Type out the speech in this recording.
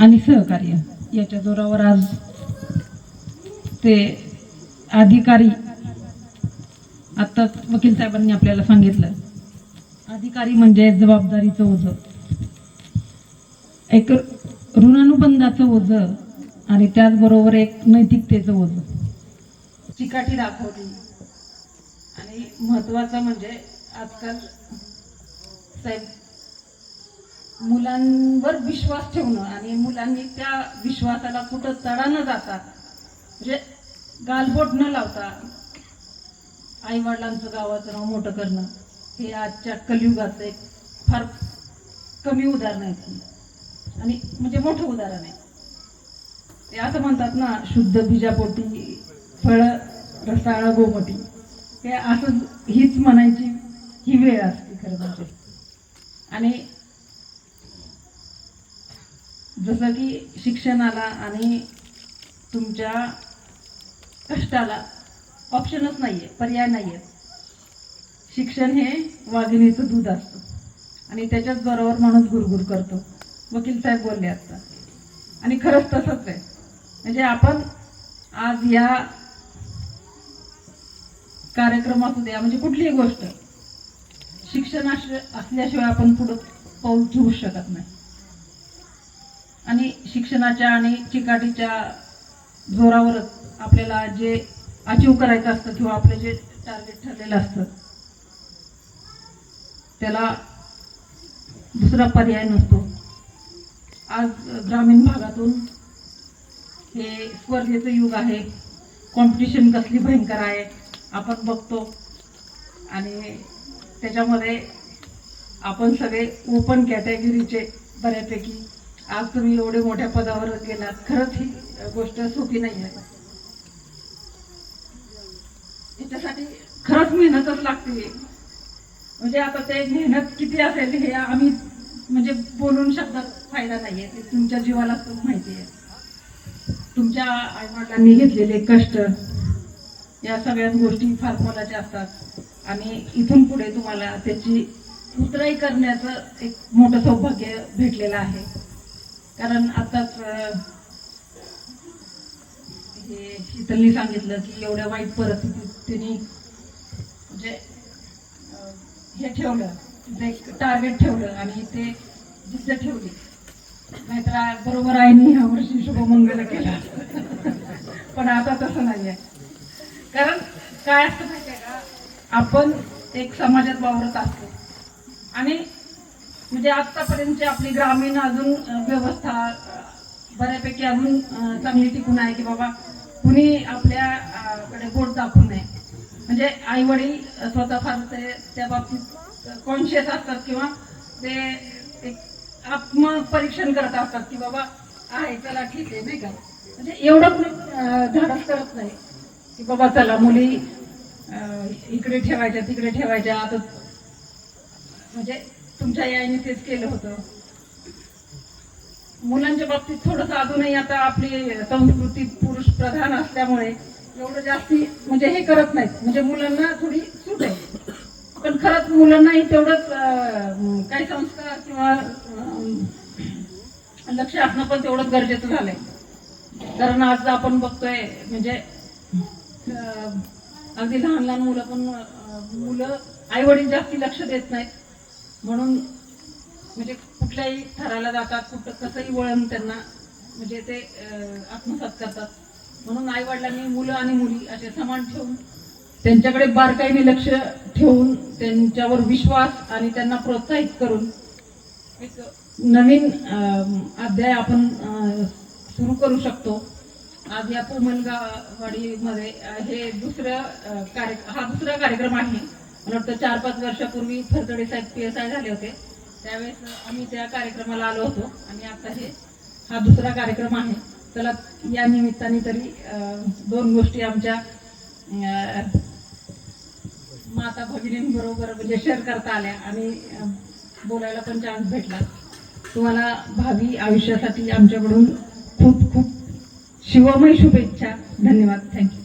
आणि सहकार्य. याच्या जोरावर आज ते अधिकारी आत्ताच वकील साहेबांनी आपल्याला सांगितलं अधिकारी म्हणजे जबाबदारीचं ओझं. एक ऋणानुबंधाचं ओझं आणि त्याचबरोबर एक नैतिकतेचं ओझं. चिकाटी दाखवली. आणि महत्वाचं म्हणजे आजकाल साहेब मुलांवर विश्वास ठेवणं आणि मुलांनी त्या विश्वासाला कुठं तडा न जाता म्हणजे गालबोट न लावता आई वडिलांचं गावाचं नाव मोठं करणं हे आजच्या कलियुगाचं एक फार कमी उदाहरण आहे ती. आणि म्हणजे मोठं उदाहरण आहे. ते असं म्हणतात ना शुद्ध बीजापोटी फळ रसाळ गोमटी. हे असं हीच म्हणायची ही वेळ असते खरं म्हणजे आणि जसं की शिक्षणाला आणि तुमच्या कष्टाला ऑप्शनच नाहीये पर्याय नाहीये. शिक्षण हे वाघिणीचं दूध असतं. आणि त्याच्याच बरोबर माणूस गुरगुर करतो. वकील साहेब बोलले आता. आणि खरंच तसंच आहे. म्हणजे आपण आज या कार्यक्रम असू द्या म्हणजे कुठलीही गोष्ट शिक्षण असल्याशिवाय आपण पुढं पाऊल ठेवू शकत नाही. आणि शिक्षणाच्या आणि चिकाटीच्या जोरावरच आपल्याला जे अचीव करायचं असतं किंवा आपलं जे टार्गेट ठरलेलं असतं त्याला दुसरा पर्याय नसतो. आज ग्रामीण भागातून हे स्पर्धेचं युग आहे. कॉम्पिटिशन कसली भयंकर आहे आपण बघतो. आणि त्याच्यामध्ये आपण सगळे ओपन कॅटेगरीचे बऱ्यापैकी आज तुम्ही एवढे मोठ्या पदावर गेलात. खरंच ही गोष्ट सोपी नाही आहे याच्यासाठी खरंच मेहनतच लागते. म्हणजे आता ते मेहनत किती असेल हे आम्ही म्हणजे बोलून शब्दात फायदा नाहीये. ते तुमच्या जीवाला खूप माहिती आहे. तुमच्या आईवडिलांनी घेतलेले कष्ट या सगळ्याच गोष्टी फार मोलाच्या असतात. आणि इथून पुढे तुम्हाला त्याची उतराई करण्याचं एक मोठं सौभाग्य भेटलेलं आहे. कारण आताच हे शीतलनी सांगितलं की एवढ्या वाईट परिस्थितीत त्यांनी म्हणजे हे ठेवलं तिथं एक टार्गेट ठेवलं आणि ते जिद्द ठेवली. नाहीतर बरोबर आईनी ह्या वर्षी शुभमंगल केला. पण आता तसं नाहीये. कारण काय असतं माहितीये का? आपण एक समाजात वावरत असतो. आणि म्हणजे आतापर्यंतची आपली ग्रामीण अजून व्यवस्था बऱ्यापैकी अजून चांगली टिकून आहे की बाबा कुणी आपल्याकडे बोट दाखवू नये. म्हणजे आई वडील स्वतः फार ते त्या बाबतीत कॉन्शियस असतात किंवा ते एक आत्मपरीक्षण करत असतात की बाबा आहे चला ठीक आहे नाही का? म्हणजे एवढं कुणी धाडस करत नाही की बाबा चला मुली इकडे ठेवायच्या तिकडे ठेवायच्या आता म्हणजे तुमच्या याने तेच केलं होतं. मुलांच्या बाबतीत थोडंसं अजूनही आता आपली संस्कृती पुरुष प्रधान असल्यामुळे एवढं जास्ती म्हणजे हे करत नाहीत. म्हणजे मुलांना थोडी सूट आहे. पण खरंच मुलांनाही तेवढंच काही संस्कार किंवा लक्ष असणं पण तेवढंच गरजेचं झालंय. कारण आज आपण बघतोय म्हणजे अं, अगदी लहान लहान मुलं पण मुलं आई वडील जास्ती लक्ष देत नाहीत. म्हणून म्हणजे कुठल्याही थराला जातात कुठं कसंही वळण त्यांना म्हणजे ते आत्मसात करतात. म्हणून आई वडिलांनी मुलं आणि मुली असे समान ठेवून त्यांच्याकडे बारकाईने लक्ष ठेवून त्यांच्यावर विश्वास आणि त्यांना प्रोत्साहित करून एक नवीन अध्याय आपण सुरू करू शकतो. आज या पोमलगावाडीमध्ये हे दुसरं कार्य हा दुसरा कार्यक्रम आहे. मला वाटतं चार पाच वर्षापूर्वी फरतडे साहेब पी एस आय झाले होते. त्यावेळेस आम्ही त्या कार्यक्रमाला आलो होतो आणि आता हे हा दुसरा कार्यक्रम आहे. चला या निमित्ताने तरी दोन गोष्टी आमच्या माता भगिनींबरोबर म्हणजे शेअर करता आल्या आणि बोलायला पण चान्स भेटला. तुम्हाला भावी आयुष्यासाठी आमच्याकडून खूप खूप शिवमय शुभेच्छा. धन्यवाद. थँक्यू